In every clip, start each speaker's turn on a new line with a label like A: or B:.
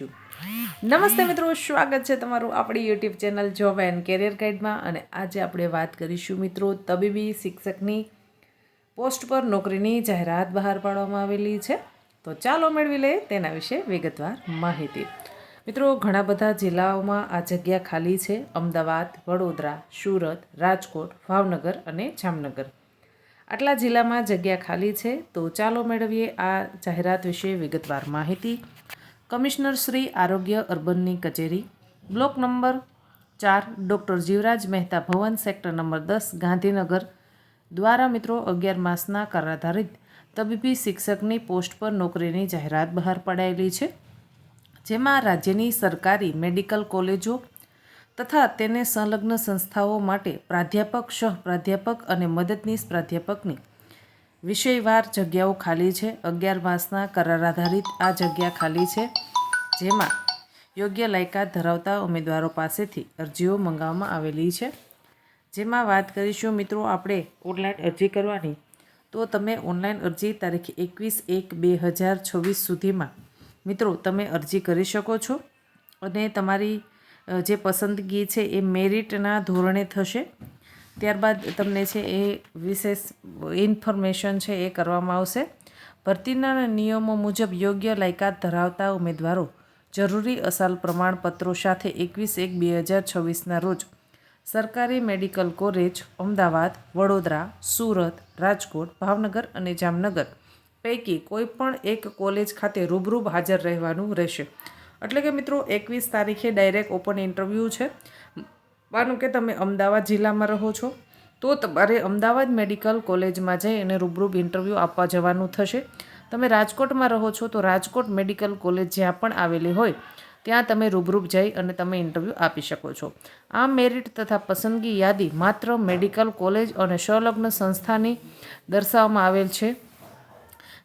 A: કરીશું. નમસ્તે મિત્રો, સ્વાગત છે તમારું આપણી YouTube channel job and career ગાઈડમાં અને આજે આપણે વાત કરીશું મિત્રો તબીબી શિક્ષકની પોસ્ટ પર નોકરીની જાહેરાત બહાર પાડવામાં આવેલી છે. તો ચાલો મેળવી લઈએ તેના વિશે વિગતવાર માહિતી. મિત્રો, ઘણા બધા જિલ્લાઓમાં આ જગ્યા ખાલી છે. અમદાવાદ, વડોદરા, સુરત, રાજકોટ, ભાવનગર અને જામનગર. આટલા જિલ્લામાં જગ્યા ખાલી છે. તો ચાલો મેળવીએ આ જાહેરાત વિશે વિગતવાર માહિતી. કમિશનર શ્રી આરોગ્ય અર્બનની કચેરી. બ્લોક નંબર ચાર, doctor Jivraj Mehta Bhavan, sector number દસ, ગાંધીનગર. દ્વારા મિત્રો અગિયાર માસના કરાધારિત તબીબી શિક્ષકની પોસ્ટ પર નોકરીની જાહેરાત બહાર પડાયેલી છે, જેમાં રાજ્યની સરકારી મેડિકલ કોલેજો તથા તેને સંલગ્ન સંસ્થાઓ માટે પ્રાધ્યાપક, સહ પ્રાધ્યાપક અને મદદનીશ પ્રાધ્યાપકની વિષયવાર જગ્યાઓ ખાલી છે. અગિયાર માસના કરાર આધારિત આ જગ્યા ખાલી છે, જેમાં યોગ્ય લાયકાત ધરાવતા ઉમેદવારો પાસેથી અરજીઓ મંગાવવામાં આવેલી છે. જેમાં વાત કરીશું, મિત્રો, આપણે ઓનલાઈન અરજી કરવાની. તો તમે ઓનલાઈન અરજી તારીખ એકવીસ એક બે હજાર છવ્વીસ સુધીમાં, મિત્રો, તમે અરજી કરી શકો છો. અને તમારી જે પસંદગી છે એ મેરિટના ધોરણે થશે. ત્યારબાદ તમને છે એ વિશેષ ઇન્ફોર્મેશન છે એ કરવામાં આવશે. ભરતીના નિયમો મુજબ યોગ્ય લાયકાત ધરાવતા ઉમેદવારો જરૂરી અસાલ પ્રમાણપત્રો સાથે એકવીસ એક બે હજાર છવ્વીસના રોજ સરકારી મેડિકલ કોલેજ, અમદાવાદ, વડોદરા, સુરત, રાજકોટ, ભાવનગર અને જામનગર પૈકી કોઈ પણ એક કોલેજ ખાતે રૂબરૂબ હાજર રહેવાનું રહેશે. એટલે કે મિત્રો, એકવીસ તારીખે ડાયરેક્ટ ઓપન ઇન્ટરવ્યૂ છે. માનો કે તમે અમદાવાદ જિલ્લામાં રહો છો, તો તમારે અમદાવાદ મેડિકલ કોલેજમાં જઈ અને રૂબરૂબ ઇન્ટરવ્યૂ આપવા જવાનું થશે. તમે રાજકોટમાં રહો છો, તો રાજકોટ મેડિકલ કોલેજ જ્યાં પણ આવેલી હોય, ત્યાં તમે રૂબરૂપ જઈ અને તમે ઇન્ટરવ્યૂ આપી શકો છો. આ મેરિટ તથા પસંદગી યાદી માત્ર મેડિકલ કોલેજ અને સંલગ્ન સંસ્થાની દર્શાવવામાં આવેલ છે.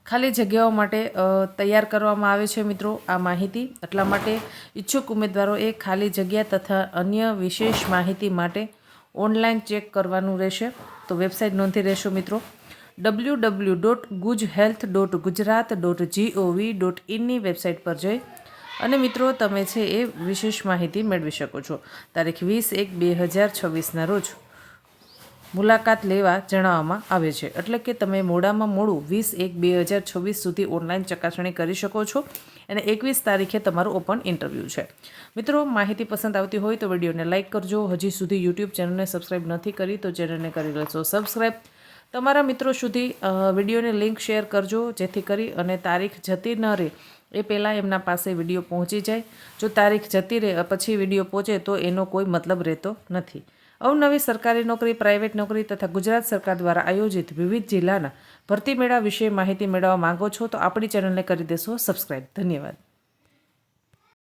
A: ખાલી જગ્યાઓ માટે તૈયાર કરવામાં આવે છે મિત્રો આ માહિતી. એટલા માટે ઈચ્છુક ઉમેદવારોએ ખાલી જગ્યા તથા અન્ય વિશેષ માહિતી માટે ઓનલાઈન ચેક કરવાનું રહેશે. તો વેબસાઇટ નોંધી રહેશો મિત્રો. W W dot guj health dot Gujarat dot GOV dot ઇનની website પર જઈ અને મિત્રો તમે છે એ વિશેષ માહિતી મેળવી શકો છો. તારીખ વીસ એક બે હજાર છવ્વીસના રોજ. મુલાકાત લેવા જણાવવામાં આવે છે. એટલે કે તમે મોડામાં મોડું વીસ એક બે હજાર છવ્વીસ સુધી ઓનલાઈન ચકાસણી કરી શકો છો અને એકવીસ તારીખે તમારું ઓપન ઇન્ટરવ્યૂ છે. મિત્રો, માહિતી પસંદ આવતી હોય તો વિડીયોને લાઇક કરજો. હજી સુધી યુટ્યુબ ચેનલને સબસ્ક્રાઇબ નથી કરી તો ચેનલને કરી લેશો સબસ્ક્રાઇબ. તમારા મિત્રો સુધી વિડીયોને લિંક શેર કરજો જેથી કરી અને તારીખ જતી ન રહે એ પહેલાં એમના પાસે વીડિયો પહોંચી જાય. જો તારીખ જતી રહે, પછી વીડિયો પહોંચે તો એનો કોઈ મતલબ રહેતો નથી. અવનવી સરકારી નોકરી પ્રાઇવેટ નોકરી તથા ગુજરાત સરકાર દ્વારા આયોજિત વિવિધ જિલ્લાના ભરતી મેળા વિશે માહિતી મેળવવા માંગો છો તો આપણી ચેનલને કરી દેશો સબસ્ક્રાઇબ ધન્યવાદ.